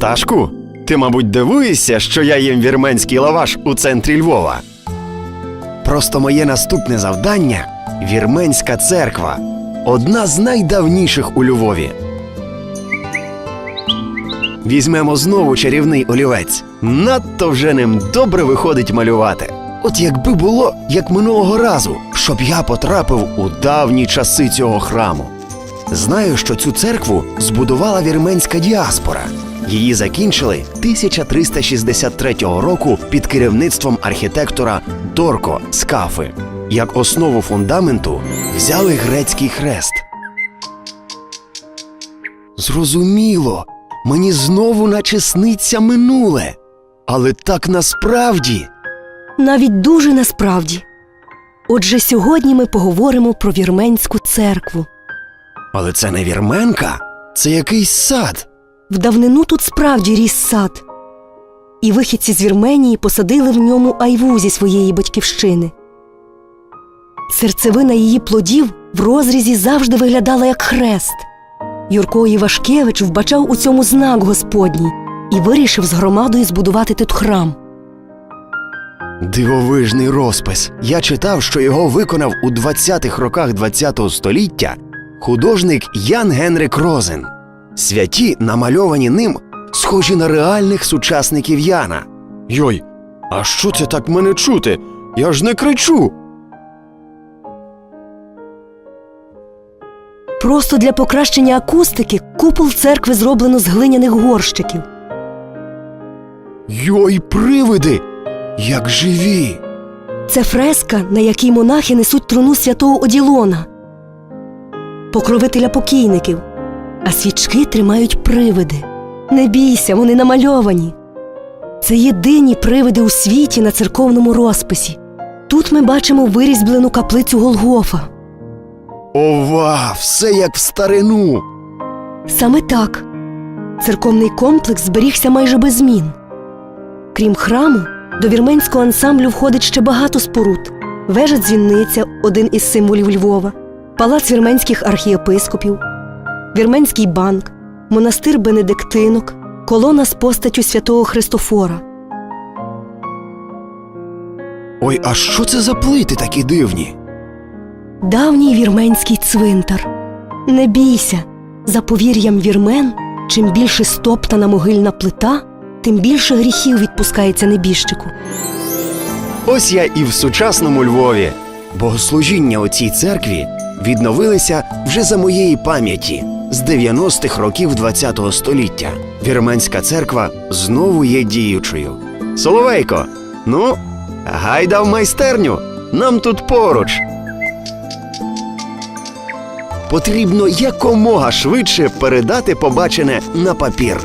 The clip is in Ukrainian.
пташку? Ти, мабуть, дивуєшся, що я їм вірменський лаваш у центрі Львова. Просто моє наступне завдання вірменська церква. Одна з найдавніших у Львові. Візьмемо знову чарівний олівець. Надто вже ним добре виходить малювати. От якби було, як минулого разу, щоб я потрапив у давні часи цього храму. Знаю, що цю церкву збудувала вірменська діаспора. Її закінчили 1363 року під керівництвом архітектора Дорко з Кафи. Як основу фундаменту взяли грецький хрест. Зрозуміло, мені знову наче сниться минуле. Але так насправді. Навіть дуже насправді. Отже, сьогодні ми поговоримо про вірменську церкву. Але це не вірменка, це якийсь сад. В давнину тут справді ріс сад. І вихідці з Вірменії посадили в ньому айву зі своєї батьківщини. Серцевина її плодів в розрізі завжди виглядала як хрест. Юрко Івашкевич вбачав у цьому знак Господній і вирішив з громадою збудувати тут храм. Дивовижний розпис. Я читав, що його виконав у 20-х роках ХХ століття художник Ян Генрик Розен. Святі, намальовані ним, схожі на реальних сучасників Яна. Йой, а що це так мене чути? Я ж не кричу. Просто для покращення акустики купол церкви зроблено з глиняних горщиків. Йой, привиди! Як живі! Це фреска, на якій монахи несуть труну святого Оділона, покровителя покійників, а свічки тримають привиди. Не бійся, вони намальовані. Це єдині привиди у світі на церковному розписі. Тут ми бачимо вирізблену каплицю Голгофа. Ова, все як в старину. Саме так. Церковний комплекс зберігся майже без змін. Крім храму, до вірменського ансамблю входить ще багато споруд: вежа дзвінниця один із символів Львова, палац вірменських архієпископів, вірменський банк, монастир Бенедиктинок, колона з постаттю святого Христофора. Ой, а що це за плити такі дивні? Давній вірменський цвинтар. Не бійся, за повір'ям вірмен, чим більше стоптана могильна плита, тим більше гріхів відпускається небіжчику. Ось я і в сучасному Львові. Богослужіння у цій церкві відновилися вже за моєї пам'яті з 90-х років ХХ століття. Вірменська церква знову є діючою. Соловейко, ну, гайда в майстерню. Нам тут поруч. Потрібно якомога швидше передати побачене на папір.